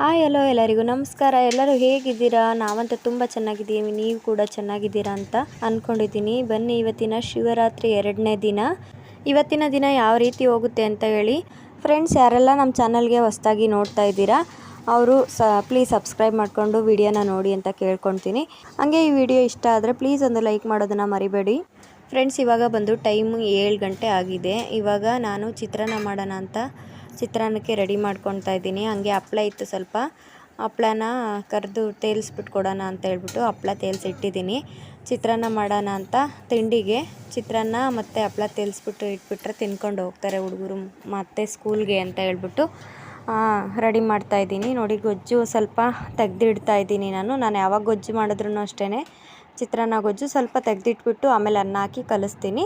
Hi, hello ಎಲ್ಲರಿಗೂ ನಮಸ್ಕಾರ. ಎಲ್ಲರೂ ಹೇಗಿದ್ದೀರಾ? ನಾವಂತೂ ತುಂಬ ಚೆನ್ನಾಗಿದ್ದೀವಿ. ನೀವು ಕೂಡ ಚೆನ್ನಾಗಿದ್ದೀರಾ ಅಂತ ಅಂದ್ಕೊಂಡಿದ್ದೀನಿ ಬನ್ನಿ, ಇವತ್ತಿನ ಶಿವರಾತ್ರಿ ಎರಡನೇ ದಿನ. ಇವತ್ತಿನ ದಿನ ಯಾವ ರೀತಿ ಹೋಗುತ್ತೆ ಅಂತ ಹೇಳಿ ಫ್ರೆಂಡ್ಸ್ ಯಾರೆಲ್ಲ ನಮ್ಮ ಚಾನಲ್ಗೆ ಹೊಸ್ದಾಗಿ ನೋಡ್ತಾ ಇದ್ದೀರಾ, ಅವರು ಸ ಪ್ಲೀಸ್ ಸಬ್ಸ್ಕ್ರೈಬ್ ಮಾಡಿಕೊಂಡು ವಿಡಿಯೋನ ನೋಡಿ ಅಂತ ಕೇಳ್ಕೊಳ್ತೀನಿ. ಹಾಗೆ ಈ ವಿಡಿಯೋ ಇಷ್ಟ ಆದರೆ ಪ್ಲೀಸ್ ಒಂದು ಲೈಕ್ ಮಾಡೋದನ್ನು ಮರಿಬೇಡಿ. ಫ್ರೆಂಡ್ಸ್ ಇವಾಗ ಬಂದು ಟೈಮು ಏಳು ಗಂಟೆ ಆಗಿದೆ. ಇವಾಗ ನಾನು ಚಿತ್ರಾನ್ನ ಮಾಡೋಣ ಅಂತ ಚಿತ್ರಾನ್ನಕ್ಕೆ ರೆಡಿ ಮಾಡ್ಕೊತಾ ಇದ್ದೀನಿ. ಹಂಗೆ ಹಪ್ಳ ಇತ್ತು ಸ್ವಲ್ಪ. ಹಪ್ಳನ ಕರೆದು ತೇಲ್ಸ್ಬಿಟ್ಟು ಕೊಡೋಣ ಅಂತ ಹೇಳ್ಬಿಟ್ಟು ಹಪ್ಳ ತೇಲ್ಸಿಟ್ಟಿದ್ದೀನಿ. ಚಿತ್ರಾನ್ನ ಮಾಡೋಣ ಅಂತ ತಿಂಡಿಗೆ ಚಿತ್ರಾನ್ನ ಮತ್ತು ಹಪ್ಳ ತೇಲ್ಸ್ಬಿಟ್ಟು ಇಟ್ಬಿಟ್ರೆ ತಿನ್ಕೊಂಡು ಹೋಗ್ತಾರೆ ಹುಡುಗರು ಮತ್ತೆ ಸ್ಕೂಲ್ಗೆ ಅಂತ ಹೇಳ್ಬಿಟ್ಟು. ರೆಡಿ ಮಾಡ್ತಾ ಇದ್ದೀನಿ. ನೋಡಿ ಗೊಜ್ಜು ಸ್ವಲ್ಪ ತೆಗ್ದಿಡ್ತಾ ಇದ್ದೀನಿ ನಾನು. ನಾನು ಯಾವಾಗ ಗೊಜ್ಜು ಮಾಡಿದ್ರೂ ಅಷ್ಟೇ ಚಿತ್ರಾನ್ನ ಗೊಜ್ಜು ಸ್ವಲ್ಪ ತೆಗೆದಿಟ್ಬಿಟ್ಟು ಆಮೇಲೆ ಅನ್ನ ಹಾಕಿ ಕಲಿಸ್ತೀನಿ.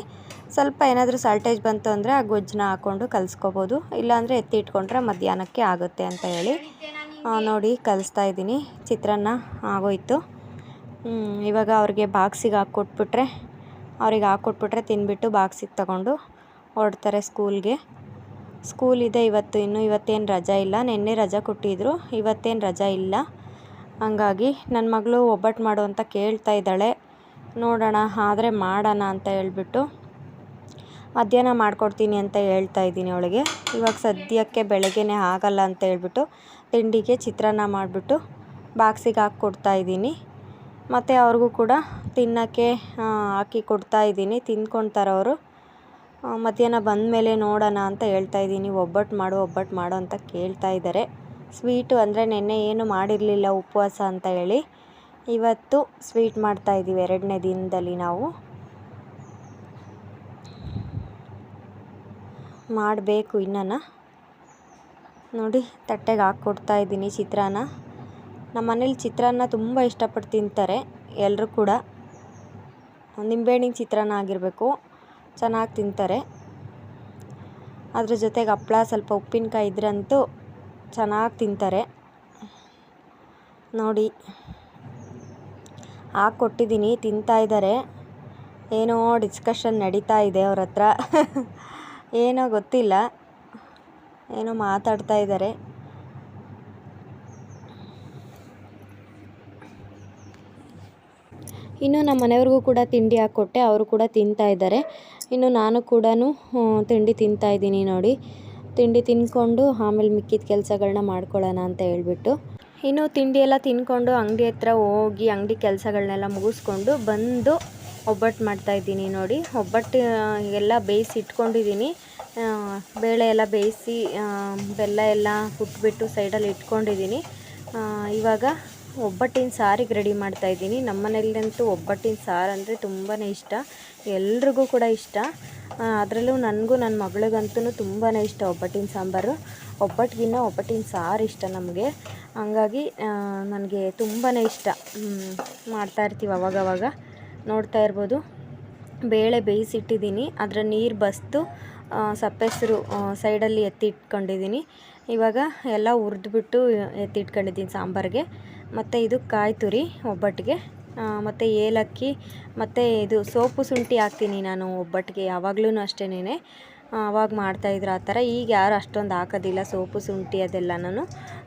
ಸ್ವಲ್ಪ ಏನಾದರೂ ಸಾಲ್ಟೇಜ್ ಬಂತು ಅಂದರೆ ಆ ಗೊಜ್ಜನ್ನ ಹಾಕ್ಕೊಂಡು ಕಲಿಸ್ಕೋಬೋದು. ಇಲ್ಲಾಂದರೆ ಎತ್ತಿ ಇಟ್ಕೊಂಡ್ರೆ ಮಧ್ಯಾಹ್ನಕ್ಕೆ ಆಗುತ್ತೆ ಅಂತ ಹೇಳಿ ನೋಡಿ ಕಲಿಸ್ತಾ ಇದ್ದೀನಿ. ಚಿತ್ರಾನ್ನ ಆಗೋಯ್ತು. ಇವಾಗ ಅವ್ರಿಗೆ ಬಾಕ್ಸಿಗೆ ಹಾಕ್ಕೊಟ್ಬಿಟ್ರೆ, ಅವ್ರಿಗೆ ಹಾಕ್ಕೊಟ್ಬಿಟ್ರೆ ತಿನ್ಬಿಟ್ಟು ಬಾಕ್ಸಿಗೆ ತಗೊಂಡು ಹೊರಡ್ತಾರೆ ಸ್ಕೂಲ್ಗೆ. ಸ್ಕೂಲ್ ಇದೆ, ಇವತ್ತು ಇನ್ನು ಇವತ್ತೇನು ರಜಾ ಇಲ್ಲ. ನಿನ್ನೆ ರಜಾ ಕೊಟ್ಟಿದ್ರು, ಇವತ್ತೇನು ರಜಾ ಇಲ್ಲ. ಹಂಗಾಗಿ ನನ್ನ ಮಗಳು ಒಬ್ಬಟ್ಟು ಮಾಡು ಅಂತ ಕೇಳ್ತಾ ಇದ್ದಾಳೆ. ನೋಡೋಣ, ಆದರೆ ಮಾಡೋಣ ಅಂತ ಹೇಳ್ಬಿಟ್ಟು ಮಧ್ಯಾಹ್ನ ಮಾಡಿಕೊಡ್ತೀನಿ ಅಂತ ಹೇಳ್ತಾ ಇದ್ದೀನಿ ಅವಳಿಗೆ. ಇವಾಗ ಸದ್ಯಕ್ಕೆ ಬೆಳಗ್ಗೆನೇ ಆಗಲ್ಲ ಅಂತ ಹೇಳ್ಬಿಟ್ಟು ತಿಂಡಿಗೆ ಚಿತ್ರಾನ್ನ ಮಾಡಿಬಿಟ್ಟು ಬಾಕ್ಸಿಗೆ ಹಾಕಿ ಕೊಡ್ತಾ ಇದ್ದೀನಿ. ಮತ್ತು ಅವ್ರಿಗೂ ಕೂಡ ತಿನ್ನೋಕ್ಕೆ ಹಾಕಿ ಕೊಡ್ತಾ ಇದ್ದೀನಿ. ತಿಂದ್ಕೊಳ್ತಾರೆ ಅವರು. ಮಧ್ಯಾಹ್ನ ಬಂದ ಮೇಲೆ ನೋಡೋಣ ಅಂತ ಹೇಳ್ತಾ ಇದ್ದೀನಿ. ಒಬ್ಬಟ್ಟು ಮಾಡು ಒಬ್ಬಟ್ಟು ಮಾಡು ಅಂತ ಕೇಳ್ತಾ ಇದ್ದಾರೆ. ಸ್ವೀಟು ಅಂದರೆ ನೆನ್ನೆ ಏನು ಮಾಡಿರಲಿಲ್ಲ ಉಪವಾಸ ಅಂತ ಹೇಳಿ ಇವತ್ತು ಸ್ವೀಟ್ ಮಾಡ್ತಾ ಇದ್ದೀವಿ ಎರಡನೇ ದಿನದಲ್ಲಿ ನಾವು. ಮಾಡಬೇಕು ಇನ್ನನ. ನೋಡಿ, ತಟ್ಟೆಗೆ ಹಾಕ್ಕೊಡ್ತಾ ಇದ್ದೀನಿ ಚಿತ್ರಾನ್ನ. ನಮ್ಮ ಮನೇಲಿ ಚಿತ್ರಾನ್ನ ತುಂಬ ಇಷ್ಟಪಟ್ಟು ತಿಂತಾರೆ, ಎಲ್ಲರೂ ಕೂಡ. ನಿಂಬೆಹಣ್ಣಿನ ಚಿತ್ರಾನ್ನ ಆಗಿರಬೇಕು, ಚೆನ್ನಾಗಿ ತಿಂತಾರೆ. ಅದ್ರ ಜೊತೆಗೆ ಹಪ್ಳ, ಸ್ವಲ್ಪ ಉಪ್ಪಿನಕಾಯಿ ಇದ್ರಂತೂ ಚೆನ್ನಾಗಿ ತಿಂತಾರೆ. ನೋಡಿ. ಹಾಕ್ಕೊಟ್ಟಿದ್ದೀನಿ ತಿಂತಾ ಇದ್ದಾರೆ. ಏನೋ ಡಿಸ್ಕಷನ್ ನಡೀತಾ ಇದೆ ಅವ್ರ ಹತ್ರ. ಏನೋ ಗೊತ್ತಿಲ್ಲ. ಏನೋ ಮಾತಾಡ್ತಾ ಇದ್ದಾರೆ. ಇನ್ನು ನಮ್ಮ ಮನೆಯವ್ರಿಗೂ ಕೂಡ ತಿಂಡಿ ಹಾಕ್ಕೊಟ್ಟೆ ಅವರು ಕೂಡ ತಿಂತಾ ಇದ್ದಾರೆ. ಇನ್ನು ನಾನು ಕೂಡ ತಿಂಡಿ ತಿಂತಾ ಇದ್ದೀನಿ ನೋಡಿ. ತಿಂಡಿ ತಿಂದ್ಕೊಂಡು ಆಮೇಲೆ ಮಿಕ್ಕಿದ ಕೆಲಸಗಳನ್ನ ಮಾಡ್ಕೊಳ್ಳೋಣ ಅಂತ ಹೇಳ್ಬಿಟ್ಟು. ಇನ್ನು ತಿಂಡಿ ಎಲ್ಲ ತಿಂದ್ಕೊಂಡು ಅಂಗಡಿ ಹತ್ರ ಹೋಗಿ ಅಂಗಡಿ ಕೆಲಸಗಳನ್ನೆಲ್ಲ ಮುಗಿಸ್ಕೊಂಡು ಬಂದು ಒಬ್ಬಟ್ಟು ಮಾಡ್ತಾ ಇದ್ದೀನಿ ನೋಡಿ. ಒಬ್ಬಟ್ಟು ಎಲ್ಲ ಬೇಯಿಸಿ ಇಟ್ಕೊಂಡಿದ್ದೀನಿ. ಬೇಳೆ ಎಲ್ಲ ಬೇಯಿಸಿ ಬೆಲ್ಲ ಎಲ್ಲ ಹುಟ್ಬಿಟ್ಟು ಸೈಡಲ್ಲಿ ಇಟ್ಕೊಂಡಿದ್ದೀನಿ. ಇವಾಗ ಒಬ್ಬಟ್ಟಿನ ಸಾರಿಗೆ ರೆಡಿ ಮಾಡ್ತಾ ಇದ್ದೀನಿ. ನಮ್ಮ ಮನೇಲಂತೂ ಒಬ್ಬಟ್ಟಿನ ಸಾರು ಅಂದರೆ ತುಂಬಾ ಇಷ್ಟ. ಎಲ್ರಿಗೂ ಕೂಡ ಇಷ್ಟ. ಅದರಲ್ಲೂ ನನಗೂ ನನ್ನ ಮಗಳಿಗಂತೂ ತುಂಬಾ ಇಷ್ಟ ಒಬ್ಬಟ್ಟಿನ ಸಾಂಬಾರು. ಒಬ್ಬಟ್ಟಿಗಿನ್ನ ಒಬ್ಬಟ್ಟಿನ ಸಾರು ಇಷ್ಟ ನಮಗೆ. ಹಂಗಾಗಿ ನನಗೆ ತುಂಬಾ ಇಷ್ಟ. ಹ್ಮ್, ಮಾಡ್ತಾ ಇರ್ತೀವಿ ಅವಾಗವಾಗ. ನೋಡ್ತಾ ಇರ್ಬೋದು. ಬೇಳೆ ಬೇಯಿಸಿಟ್ಟಿದ್ದೀನಿ. ಅದರ ನೀರು ಬಸ್ತು ಸಪ್ಪೆಸರು ಸೈಡಲ್ಲಿ ಎತ್ತಿಟ್ಕೊಂಡಿದ್ದೀನಿ. ಇವಾಗ ಎಲ್ಲ ಹುರಿದ್ಬಿಟ್ಟು ಎತ್ತಿಟ್ಕೊಂಡಿದ್ದೀನಿ ಸಾಂಬಾರಿಗೆ. ಮತ್ತು ಇದು ಕಾಯಿ ತುರಿ ಒಬ್ಬಟ್ಟಿಗೆ. ಮತ್ತು ಏಲಕ್ಕಿ, ಮತ್ತು ಇದು ಸೋಪು ಶುಂಠಿ ಹಾಕ್ತೀನಿ ನಾನು ಒಬ್ಬಟ್ಟಿಗೆ ಯಾವಾಗ್ಲೂ ಅಷ್ಟೇನೆ ಅವಾಗ ಮಾಡ್ತಾಯಿದ್ರು ಆ ಥರ. ಈಗ ಯಾರು ಅಷ್ಟೊಂದು ಹಾಕೋದಿಲ್ಲ ಸೋಪು ಶುಂಠಿ ಅದೆಲ್ಲನೂ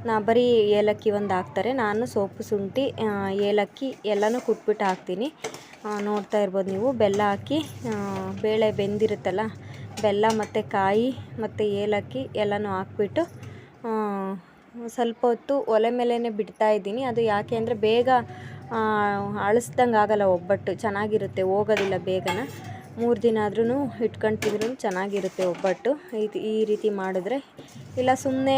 ನಾ ಬರೀ ಏಲಕ್ಕಿ ಒಂದು ಹಾಕ್ತಾರೆ. ನಾನು ಸೋಪು ಶುಂಠಿ ಏಲಕ್ಕಿ ಎಲ್ಲನೂ ಕುಟ್ಬಿಟ್ಟು ಹಾಕ್ತೀನಿ. ನೋಡ್ತಾ ಇರ್ಬೋದು ನೀವು. ಬೆಲ್ಲ ಹಾಕಿ ಬೇಳೆ ಬೆಂದಿರುತ್ತಲ್ಲ, ಬೆಲ್ಲ ಮತ್ತು ಕಾಯಿ ಮತ್ತು ಏಲಕ್ಕಿ ಎಲ್ಲನೂ ಹಾಕ್ಬಿಟ್ಟು ಸ್ವಲ್ಪ ಹೊತ್ತು ಒಲೆ ಮೇಲೇ ಬಿಡ್ತಾ ಇದ್ದೀನಿ. ಅದು ಯಾಕೆ ಅಂದರೆ ಬೇಗ ಅಳಿಸ್ದಂಗೆ ಆಗಲ್ಲ ಒಬ್ಬಟ್ಟು, ಚೆನ್ನಾಗಿರುತ್ತೆ, ಹೋಗೋದಿಲ್ಲ ಬೇಗನ. ಮೂರು ದಿನ ಆದ್ರೂ ತಿಂದ್ರೂ ಚೆನ್ನಾಗಿರುತ್ತೆ ಒಬ್ಬಟ್ಟು. ಇದು ಈ ರೀತಿ ಮಾಡಿದ್ರೆ, ಇಲ್ಲ ಸುಮ್ಮನೆ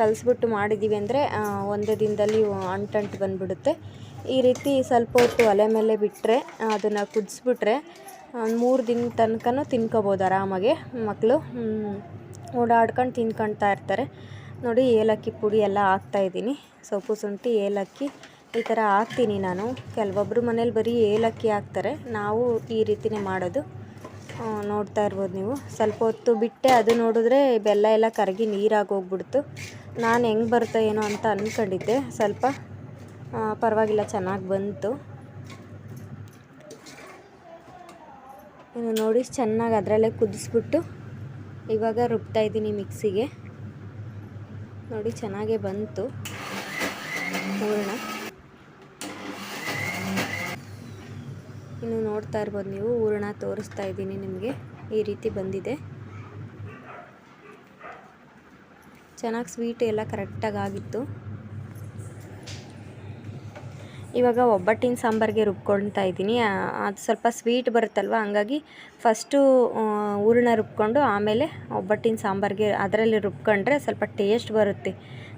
ಕಲಿಸ್ಬಿಟ್ಟು ಮಾಡಿದ್ದೀವಿ ಅಂದರೆ ಒಂದೇ ದಿನದಲ್ಲಿ ಅಂಟಂಟು ಬಂದುಬಿಡುತ್ತೆ. ಈ ರೀತಿ ಸ್ವಲ್ಪ ಹೊತ್ತು ಒಲೆ ಮೇಲೆ ಬಿಟ್ಟರೆ ಅದನ್ನು ಕುದಿಸ್ಬಿಟ್ರೆ ಒಂದು ಮೂರು ದಿನ ತನಕ ತಿನ್ಕೋಬೋದು ಆರಾಮಾಗೆ ಮಕ್ಕಳು ಓಡಾಡ್ಕೊಂಡು ತಿನ್ಕೊಳ್ತಾ ಇರ್ತಾರೆ. ನೋಡಿ, ಏಲಕ್ಕಿ ಪುಡಿ ಎಲ್ಲ ಹಾಕ್ತಾಯಿದ್ದೀನಿ ಸೊಪ್ಪು, ಶುಂಠಿ, ಏಲಕ್ಕಿ ಈ ಥರ ಹಾಕ್ತೀನಿ ನಾನು. ಕೆಲವೊಬ್ಬರು ಮನೇಲಿ ಬರೀ ಏಲಕ್ಕಿ ಹಾಕ್ತಾರೆ. ನಾವು ಈ ರೀತಿನೇ ಮಾಡೋದು. ನೋಡ್ತಾ ಇರ್ಬೋದು ನೀವು. ಸ್ವಲ್ಪ ಹೊತ್ತು ಬಿಟ್ಟೆ ಅದು ನೋಡಿದ್ರೆ ಬೆಲ್ಲ ಎಲ್ಲ ಕರಗಿ ನೀರಾಗಿ ಹೋಗ್ಬಿಡ್ತು ನಾನು ಹೆಂಗೆ ಬರ್ತಾ ಏನೋ ಅಂತ ಅಂದ್ಕೊಂಡಿದ್ದೆ ಸ್ವಲ್ಪ ಪರವಾಗಿಲ್ಲ, ಚೆನ್ನಾಗಿ ಬಂತು. ಇನ್ನು ನೋಡಿ, ಚೆನ್ನಾಗಿ ಅದರಲ್ಲೇ ಕುದಿಸ್ಬಿಟ್ಟು ಇವಾಗ ರುಬ್ತಾ ಇದ್ದೀನಿ ಮಿಕ್ಸಿಗೆ. ನೋಡಿ, ಚೆನ್ನಾಗೇ ಬಂತು. ಹೂರಣ. ಇನ್ನು ನೋಡ್ತಾ ಇರ್ಬೋದು ನೀವು ಹೂರಣ ತೋರಿಸ್ತಾ ಇದ್ದೀನಿ ನಿಮಗೆ. ಈ ರೀತಿ ಬಂದಿದೆ. ಚೆನ್ನಾಗಿ ಸ್ವೀಟ್ ಎಲ್ಲ ಕರೆಕ್ಟಾಗಿ ಆಗಿತ್ತು. ಇವಾಗ ಒಬ್ಬಟ್ಟಿನ ಸಾಂಬಾರಿಗೆ ರುಬ್ಕೊಳ್ತಾ ಇದ್ದೀನಿ. ಅದು ಸ್ವಲ್ಪ ಸ್ವೀಟ್ ಬರುತ್ತಲ್ವ? ಹಂಗಾಗಿ ಫಸ್ಟು ಹೂರಣ ರುಬ್ಕೊಂಡು ಆಮೇಲೆ ಒಬ್ಬಟ್ಟಿನ ಸಾಂಬಾರಿಗೆ ಅದರಲ್ಲಿ ರುಬ್ಕೊಂಡ್ರೆ ಸ್ವಲ್ಪ ಟೇಸ್ಟ್ ಬರುತ್ತೆ.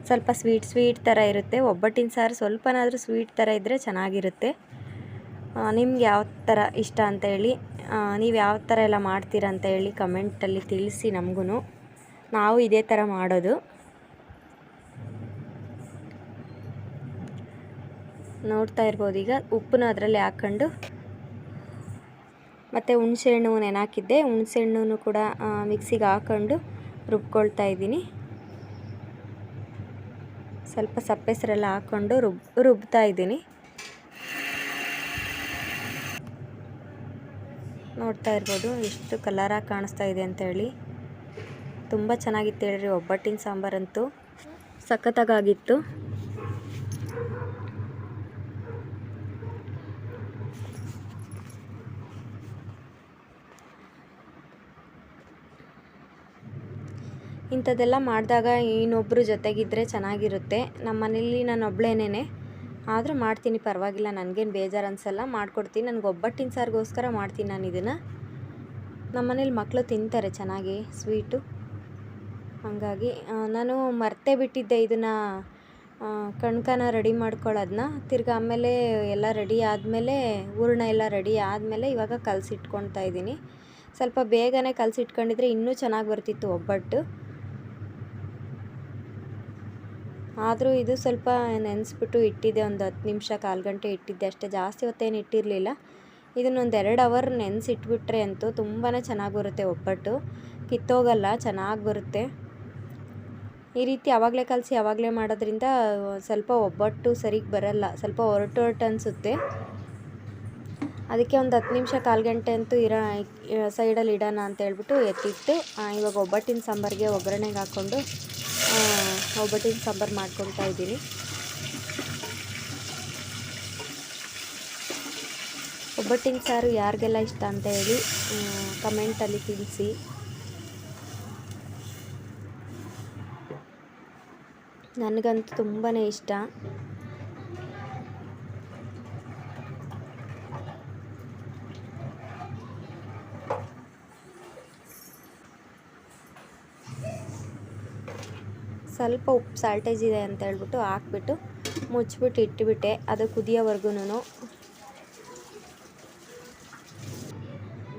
ಸ್ವಲ್ಪ ಸ್ವೀಟ್ ಸ್ವೀಟ್ ಥರ ಇರುತ್ತೆ. ಒಬ್ಬಟ್ಟಿನ ಸಾರು ಸ್ವಲ್ಪನಾದರೂ ಸ್ವೀಟ್ ಥರ ಇದ್ದರೆ ಚೆನ್ನಾಗಿರುತ್ತೆ. ನಿಮ್ಗೆ ಯಾವ ಥರ ಇಷ್ಟ ಅಂತ ಹೇಳಿ ನೀವು ಯಾವ ಥರ ಎಲ್ಲ ಮಾಡ್ತೀರಾ ಅಂತ ಹೇಳಿ ಕಮೆಂಟಲ್ಲಿ ತಿಳಿಸಿ ನಮಗೂ ನಾವು ಇದೇ ಥರ ಮಾಡೋದು. ನೋಡ್ತಾ ಇರ್ಬೋದು ಈಗ ಉಪ್ಪನ್ನು ಅದರಲ್ಲಿ ಹಾಕ್ಕೊಂಡು ಮತ್ತು ಹುಣಸೆಹಣ್ಣು ನೆನಾಕಿದ್ದೆ ಹುಣಸೆಹಣ್ಣು ಕೂಡ ಮಿಕ್ಸಿಗೆ ಹಾಕ್ಕೊಂಡು ರುಬ್ಕೊಳ್ತಾ ಇದ್ದೀನಿ. ಸ್ವಲ್ಪ ಸಪ್ಪೆಸರೆಲ್ಲ ಹಾಕ್ಕೊಂಡು ರುಬ್, ರುಬ್ತಾ ಇದ್ದೀನಿ. ನೋಡ್ತಾ ಇರ್ಬೋದು. ಎಷ್ಟು ಕಲರಾಗಿ ಕಾಣಿಸ್ತಾ ಇದೆ ಅಂತ ಹೇಳಿ. ತುಂಬ ಚೆನ್ನಾಗಿತ್ತು ಹೇಳ್ರಿ, ಒಬ್ಬಟ್ಟಿನ ಸಾಂಬಾರಂತೂ. ಸಖತ್ತಾಗಿತ್ತು ಇಂಥದ್ದೆಲ್ಲ ಮಾಡಿದಾಗ ಇನ್ನೊಬ್ಬರು ಜೊತೆಗಿದ್ದರೆ ಚೆನ್ನಾಗಿರುತ್ತೆ. ನಮ್ಮ ಮನೇಲಿ ನಾನು ಒಬ್ಳೇನೇ ಆದರೂ ಮಾಡ್ತೀನಿ, ಪರವಾಗಿಲ್ಲ, ನನಗೇನು ಬೇಜಾರು ಅನಿಸಲ್ಲ, ಮಾಡ್ಕೊಡ್ತೀನಿ. ನನಗೆ ಒಬ್ಬಟ್ಟಿನ ಸಾರಿಗೋಸ್ಕರ ಮಾಡ್ತೀನಿ ನಾನು ಇದನ್ನು. ನಮ್ಮ ಮನೇಲಿ ಮಕ್ಕಳು ತಿಂತಾರೆ ಚೆನ್ನಾಗಿ, ಸ್ವೀಟು. ಹಾಗಾಗಿ ನಾನು ಮರ್ತೇ ಬಿಟ್ಟಿದ್ದೆ ಇದನ್ನು ಕಣ್ಕನ ರೆಡಿ ಮಾಡ್ಕೊಳ್ಳೋದನ್ನ ತಿರ್ಗಿ ಆಮೇಲೆ ಎಲ್ಲ ರೆಡಿ ಆದಮೇಲೆ, ಹೂರ್ಣ ಎಲ್ಲ ರೆಡಿ ಆದಮೇಲೆ ಇವಾಗ ಕಲಸಿಟ್ಕೊಳ್ತಾ ಇದ್ದೀನಿ ಸ್ವಲ್ಪ ಬೇಗನೆ ಕಲಸಿಟ್ಕೊಂಡಿದ್ರೆ ಇನ್ನೂ ಚೆನ್ನಾಗಿ ಬರ್ತಿತ್ತು ಒಬ್ಬಟ್ಟು. ಆದರೂ ಇದು ಸ್ವಲ್ಪ ನೆನೆಸ್ಬಿಟ್ಟು ಇಟ್ಟಿದ್ದೆ, ಒಂದು ಹತ್ತು ನಿಮಿಷ, ಕಾಲು ಗಂಟೆ ಇಟ್ಟಿದ್ದೆ. ಅಷ್ಟೇ ಜಾಸ್ತಿ ಹೊತ್ತೇನು ಇಟ್ಟಿರಲಿಲ್ಲ. ಇದನ್ನೊಂದು ಎರಡು ಅವರ್ ನೆನೆಸಿಟ್ಬಿಟ್ರೆ ಅಂತೂ ತುಂಬಾ ಚೆನ್ನಾಗಿ ಬರುತ್ತೆ ಒಬ್ಬಟ್ಟು. ಕಿತ್ತೋಗಲ್ಲ, ಚೆನ್ನಾಗಿ ಬರುತ್ತೆ. ಈ ರೀತಿ ಆವಾಗಲೇ ಕಲಸಿ ಆವಾಗಲೇ ಮಾಡೋದ್ರಿಂದ ಸ್ವಲ್ಪ ಒಬ್ಬಟ್ಟು ಸರಿಗೆ ಬರಲ್ಲ, ಸ್ವಲ್ಪ ಹೊರಟು ಹೊರಟು ಅನಿಸುತ್ತೆ. ಅದಕ್ಕೆ ಒಂದು ಹತ್ತು ನಿಮಿಷ, ಕಾಲು ಗಂಟೆ ಅಂತೂ ಇರೋ, ಸೈಡಲ್ಲಿ ಇಡೋಣ ಅಂತ ಹೇಳ್ಬಿಟ್ಟು ಎತ್ತಿಟ್ಟು ಇವಾಗ ಒಬ್ಬಟ್ಟಿನ ಸಾಂಬಾರಿಗೆ ಒಗ್ಗರಣೆಗೆ ಹಾಕ್ಕೊಂಡು ಒಬ್ಬಟ್ಟಿನ ಸಾಂಬಾರು ಮಾಡ್ಕೊತಾ ಇದ್ದೀನಿ. ಒಬ್ಬಟ್ಟಿನ ಸಾರು ಯಾರಿಗೆಲ್ಲ ಇಷ್ಟ ಅಂತ ಹೇಳಿ ಕಮೆಂಟಲ್ಲಿ ತಿಳಿಸಿ. ನನಗಂತೂ ತುಂಬಾ ಇಷ್ಟ. ಸ್ವಲ್ಪ ಉಪ್ಪು ಸಾಲ್ಟೇಜ್ ಇದೆ ಅಂತ ಹೇಳ್ಬಿಟ್ಟು ಹಾಕ್ಬಿಟ್ಟು ಮುಚ್ಚಿಬಿಟ್ಟು ಇಟ್ಟುಬಿಟ್ಟೆ ಅದು ಕುದಿಯೋವರೆಗೂ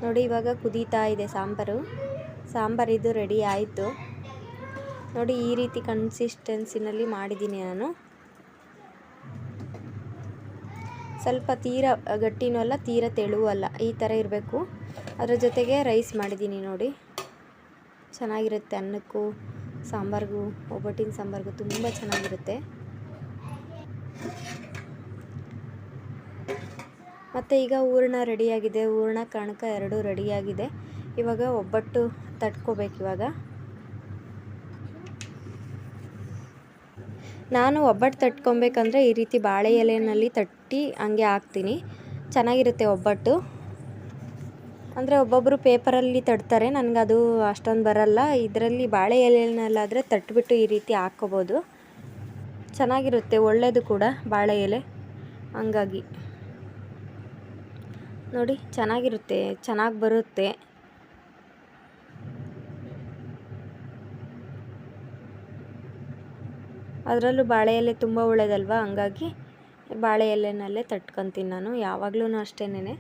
ನೋಡಿ ಇವಾಗ ಕುದೀತಾ ಇದೆ ಸಾಂಬಾರು. ಸಾಂಬಾರು ಇದು ರೆಡಿ ಆಯಿತು. ನೋಡಿ ಈ ರೀತಿ ಕನ್ಸಿಸ್ಟೆನ್ಸಿನಲ್ಲಿ ಮಾಡಿದ್ದೀನಿ ನಾನು. ಸ್ವಲ್ಪ ತೀರ ಗಟ್ಟಿನೂ ಅಲ್ಲ, ತೀರ ತೆಳುವು ಅಲ್ಲ, ಈ ಥರ ಇರಬೇಕು. ಅದರ ಜೊತೆಗೆ ರೈಸ್ ಮಾಡಿದ್ದೀನಿ ನೋಡಿ. ಚೆನ್ನಾಗಿರುತ್ತೆ ಅನ್ನಕ್ಕೂ. ಸಾಂಬಾರಿಗೂ, ಒಬ್ಬಟ್ಟಿನ ಸಾಂಬಾರಿಗೂ ತುಂಬ ಚೆನ್ನಾಗಿರುತ್ತೆ. ಮತ್ತು ಈಗ ಹೂರ್ಣ ರೆಡಿಯಾಗಿದೆ. ಹೂರ್ಣ ಕಣಕ ಎರಡೂ ರೆಡಿಯಾಗಿದೆ. ಇವಾಗ ಒಬ್ಬಟ್ಟು ತಟ್ಕೋಬೇಕು ಇವಾಗ. ನಾನು ಒಬ್ಬಟ್ಟು ತಟ್ಕೊಬೇಕಂದ್ರೆ ಈ ರೀತಿ ಬಾಳೆ ಎಲೆಯಲ್ಲಿ ತಟ್ಟಿ ಹಂಗೆ ಹಾಕ್ತೀನಿ. ಚೆನ್ನಾಗಿರುತ್ತೆ ಒಬ್ಬಟ್ಟು. ಅಂದರೆ ಒಬ್ಬೊಬ್ಬರು ಪೇಪರಲ್ಲಿ ನನಗೆ ಅದು ಅಷ್ಟೊಂದು ಬರಲ್ಲ. ಇದರಲ್ಲಿ ಬಾಳೆ ಎಲೆನಲ್ಲಾದರೆ ತಟ್ಬಿಟ್ಟು ಈ ರೀತಿ ಹಾಕ್ಕೋಬೋದು. ಚೆನ್ನಾಗಿರುತ್ತೆ ಒಳ್ಳೆಯದು ಕೂಡ ಬಾಳೆ ಎಲೆ. ಹಂಗಾಗಿ. ನೋಡಿ, ಚೆನ್ನಾಗಿರುತ್ತೆ, ಚೆನ್ನಾಗಿ ಬರುತ್ತೆ. ಅದರಲ್ಲೂ ಬಾಳೆ ಎಲೆ ತುಂಬ ಒಳ್ಳೆಯದಲ್ವಾ ಹಂಗಾಗಿ ಬಾಳೆ ಎಲೆನಲ್ಲೇ ತಟ್ಕೊತೀನಿ ನಾನು ಯಾವಾಗ್ಲೂ ಅಷ್ಟೇನೆ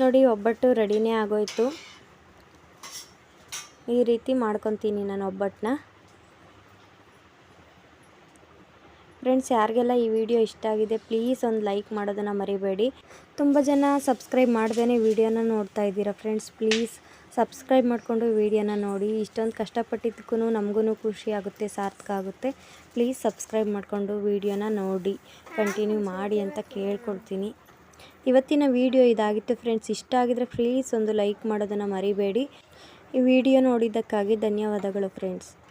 ನೋಡಿ, ಒಬ್ಬಟ್ಟು ರೆಡಿನೇ ಆಗೋಯ್ತು. ಈ ರೀತಿ ಮಾಡ್ಕೊತೀನಿ ನಾನು ಒಬ್ಬಟ್ಟನ್ನ. ಫ್ರೆಂಡ್ಸ್ ಯಾರಿಗೆಲ್ಲ ಈ ವಿಡಿಯೋ ಇಷ್ಟ ಆಗಿದೆ ಪ್ಲೀಸ್ ಒಂದು ಲೈಕ್ ಮಾಡೋದನ್ನು ಮರಿಬೇಡಿ. ತುಂಬ ಜನ ಸಬ್ಸ್ಕ್ರೈಬ್ ಮಾಡ್ದೇ ವಿಡಿಯೋನ ನೋಡ್ತಾ ಇದ್ದೀರಾ ಫ್ರೆಂಡ್ಸ್ ಪ್ಲೀಸ್ ಸಬ್ಸ್ಕ್ರೈಬ್ ಮಾಡಿಕೊಂಡು ವಿಡಿಯೋನ ನೋಡಿ. ಇಷ್ಟೊಂದು ಕಷ್ಟಪಟ್ಟಿದ್ದಕ್ಕೂ ನಮಗೂ ಖುಷಿ ಆಗುತ್ತೆ, ಸಾರ್ಥಕ ಆಗುತ್ತೆ. ಪ್ಲೀಸ್ ಸಬ್ಸ್ಕ್ರೈಬ್ ಮಾಡಿಕೊಂಡು ವಿಡಿಯೋನ ನೋಡಿ. ಕಂಟಿನ್ಯೂ ಮಾಡಿ ಅಂತ ಕೇಳ್ಕೊಳ್ತೀನಿ. ಇವತ್ತಿನ ವಿಡಿಯೋ ಇದಾಗಿತ್ತು ಫ್ರೆಂಡ್ಸ್. ಇಷ್ಟ ಆಗಿದ್ರೆ ಪ್ಲೀಸ್ ಒಂದು ಲೈಕ್ ಮಾಡೋದನ್ನು ಮರಿಬೇಡಿ. ಈ ವಿಡಿಯೋ ನೋಡಿದ್ದಕ್ಕಾಗಿ ಧನ್ಯವಾದಗಳು ಫ್ರೆಂಡ್ಸ್.